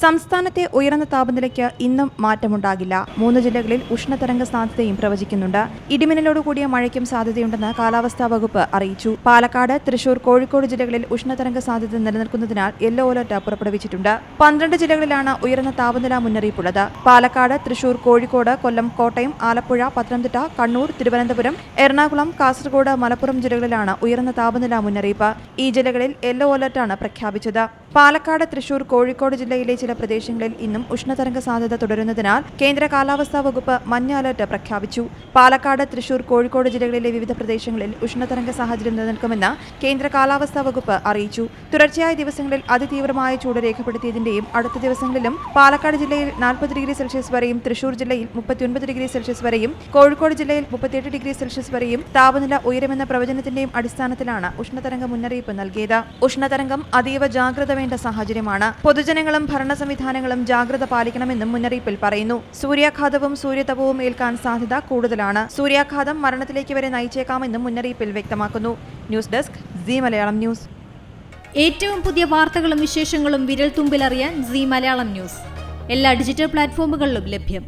സംസ്ഥാനത്തെ ഉയർന്ന താപനിലയ്ക്ക് ഇന്നും മാറ്റമുണ്ടാകില്ല. മൂന്ന് ജില്ലകളിൽ ഉഷ്ണതരംഗ സാധ്യതയും പ്രവചിക്കുന്നുണ്ട്. ഇടിമിന്നലോടുകൂടിയ മഴയ്ക്കും സാധ്യതയുണ്ടെന്ന് കാലാവസ്ഥാ വകുപ്പ് അറിയിച്ചു. പാലക്കാട് തൃശൂർ കോഴിക്കോട് ജില്ലകളിൽ ഉഷ്ണതരംഗ സാധ്യത നിലനിൽക്കുന്നതിനാൽ യെല്ലോ അലർട്ട് പുറപ്പെടുവിച്ചിട്ടുണ്ട്. പന്ത്രണ്ട് ജില്ലകളിലാണ് ഉയർന്ന താപനില മുന്നറിയിപ്പുള്ളത്. പാലക്കാട് തൃശൂർ കോഴിക്കോട് കൊല്ലം കോട്ടയം ആലപ്പുഴ പത്തനംതിട്ട കണ്ണൂർ തിരുവനന്തപുരം എറണാകുളം കാസർഗോഡ് മലപ്പുറം ജില്ലകളിലാണ് ഉയർന്ന താപനില മുന്നറിയിപ്പ്. ഈ ജില്ലകളിൽ യെല്ലോ അലർട്ടാണ് പ്രഖ്യാപിച്ചത്. പാലക്കാട് തൃശൂർ കോഴിക്കോട് ജില്ലയിലെ ചില പ്രദേശങ്ങളിൽ ഇന്നും ഉഷ്ണതരംഗ സാധ്യത തുടരുന്നതിനാൽ കേന്ദ്ര കാലാവസ്ഥാ വകുപ്പ് മഞ്ഞ അലർട്ട് പ്രഖ്യാപിച്ചു. പാലക്കാട് തൃശൂർ കോഴിക്കോട് ജില്ലകളിലെ വിവിധ പ്രദേശങ്ങളിൽ ഉഷ്ണതരംഗ സാഹചര്യം നിലനിൽക്കുമെന്ന് കേന്ദ്ര കാലാവസ്ഥാ വകുപ്പ് അറിയിച്ചു. തുടർച്ചയായ ദിവസങ്ങളിൽ അതിതീവ്രമായ ചൂട് രേഖപ്പെടുത്തിയതിന്റെയും അടുത്ത ദിവസങ്ങളിലും പാലക്കാട് ജില്ലയിൽ നാൽപ്പത് ഡിഗ്രി സെൽഷ്യസ് വരെയും തൃശൂർ ജില്ലയിൽ മുപ്പത്തിയൊൻപത് ഡിഗ്രി സെൽഷ്യസ് വരെയും കോഴിക്കോട് ജില്ലയിൽ മുപ്പത്തിയെട്ട് ഡിഗ്രി സെൽഷ്യസ് വരെയും താപനില ഉയരുമെന്ന പ്രവചനത്തിന്റെയും അടിസ്ഥാനത്തിലാണ് ഉഷ്ണതരംഗ മുന്നറിയിപ്പ് നൽകിയത്. ഉഷ്ണതരംഗം അതീവ ജാഗ്രത വേണ്ട സാഹചര്യമാണ്. പൊതുജനങ്ങളും ഭരണ സംവിധാനങ്ങളും ജാഗ്രത പാലിക്കണമെന്നും മുന്നറിയിപ്പിൽ പറയുന്നു. സൂര്യാഘാതവും സൂര്യതപവും ഏൽക്കാൻ സാധ്യത കൂടുതലാണ്. സൂര്യാഘാതം മരണത്തിലേക്ക് വരെ നയിച്ചേക്കാമെന്നും മുന്നറിയിപ്പിൽ വ്യക്തമാക്കുന്നു. News desk Zee Malayalam news. ഏറ്റവും പുതിയ വാർത്തകളും വിശേഷങ്ങളും വിരൽ തുമ്പിലറിയാൻ സി മലയാളം ന്യൂസ്. എല്ലാ ഡിജിറ്റൽ പ്ലാറ്റ്ഫോമുകളിലും ലഭ്യം.